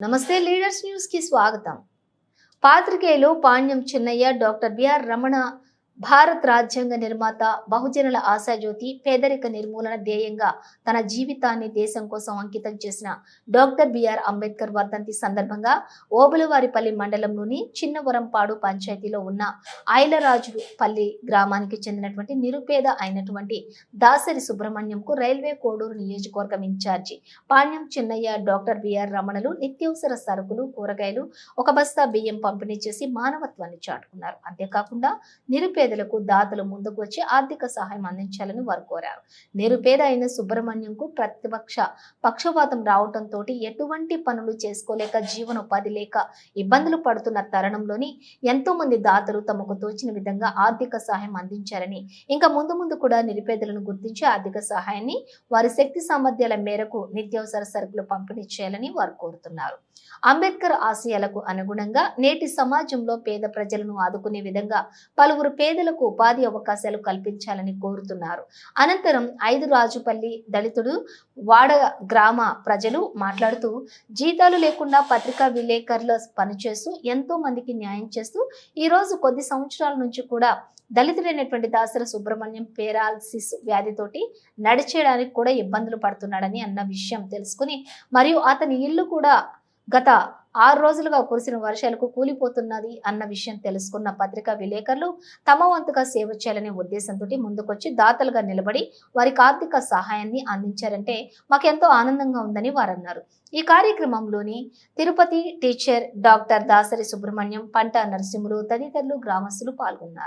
నమస్తే లీడర్స్ న్యూస్కి స్వాగతం. పాత్రికేయులు Panyam Chinnaiah doctor B R Ramana Bharat రాజ్యాంగ నిర్మాత బహుజనుల ఆశాజ్యోతి పేదరిక నిర్మూలన ధ్యేయంగా తన జీవితాన్ని దేశం కోసం అంకితం చేసిన డాక్టర్ బిఆర్ అంబేద్కర్ వర్ధంతి సందర్భంగా ఓబులవారిపల్లి మండలంలోని చిన్నవరంపాడు పంచాయతీలో ఉన్న ఐలరాజుపల్లి గ్రామానికి చెందినటువంటి నిరుపేద అయినటువంటి దాసరి సుబ్రహ్మణ్యంకు రైల్వే కోడూరు నియోజకవర్గం in charge Panyam Chinnaiah doctor B R రమణలు నిత్యావసర సరుకులు కూరగాయలు ఒక బస్తా బియ్యం పంపిణీ చేసి మానవత్వాన్ని చాటుకున్నారు. అంతేకాకుండా నిరుపేదలకు దాతలు ముందుకు వచ్చి ఆర్థిక సహాయం అందించాలని వారు కోరారు. నిరుపేద అయిన సుబ్రహ్మణ్యంకు ప్రతిపక్ష పక్షపాతం రావడంతో ఎటువంటి పనులు చేసుకోలేక జీవనోపాధి లేక ఇబ్బందులు పడుతున్న తరుణంలోని ఎంతో మంది దాతలు తమకు తోచిన విధంగా ఆర్థిక సహాయం అందించారని ఇంకా ముందు ముందు కూడా నిరుపేదలను గుర్తించి ఆర్థిక సహాయాన్ని వారి శక్తి సామర్థ్యాల మేరకు నిత్యావసర సరుకులు పంపిణీ చేయాలని వారు కోరుతున్నారు. అంబేద్కర్ ఆశయాలకు అనుగుణంగా నేటి సమాజంలో పేద ప్రజలను ఆదుకునే విధంగా పలువురు పేద పేదలకు ఉపాధి అవకాశాలు కల్పించాలని కోరుతున్నారు. అనంతరం ఐదు రాజుపల్లి దళితుడు వాడ గ్రామ ప్రజలు మాట్లాడుతూ జీతాలు లేకుండా పత్రికా విలేకరుల పనిచేస్తూ ఎంతో మందికి న్యాయం చేస్తూ ఈ రోజు కొద్ది సంవత్సరాల నుంచి కూడా దళితుడైనటువంటి దాసర సుబ్రహ్మణ్యం పేరాలసిస్ వ్యాధితోటి నడిచేయడానికి కూడా ఇబ్బందులు పడుతున్నాడని అన్న విషయం తెలుసుకుని మరియు అతని ఇల్లు కూడా గత ఆరు రోజులుగా కురిసిన వర్షాలకు కూలిపోతున్నది అన్న విషయం తెలుసుకున్న పత్రికా విలేకరులు తమ వంతుగా సేవ చేయాలనే ఉద్దేశంతో ముందుకొచ్చి దాతలుగా నిలబడి వారికి ఆర్థిక సహాయాన్ని అందించారంటే మాకెంతో ఆనందంగా ఉందని వారన్నారు. ఈ కార్యక్రమంలోని తిరుపతి టీచర్ డాక్టర్ దాసరి సుబ్రహ్మణ్యం పంట నరసింహులు తదితరులు గ్రామస్తులు పాల్గొన్నారు.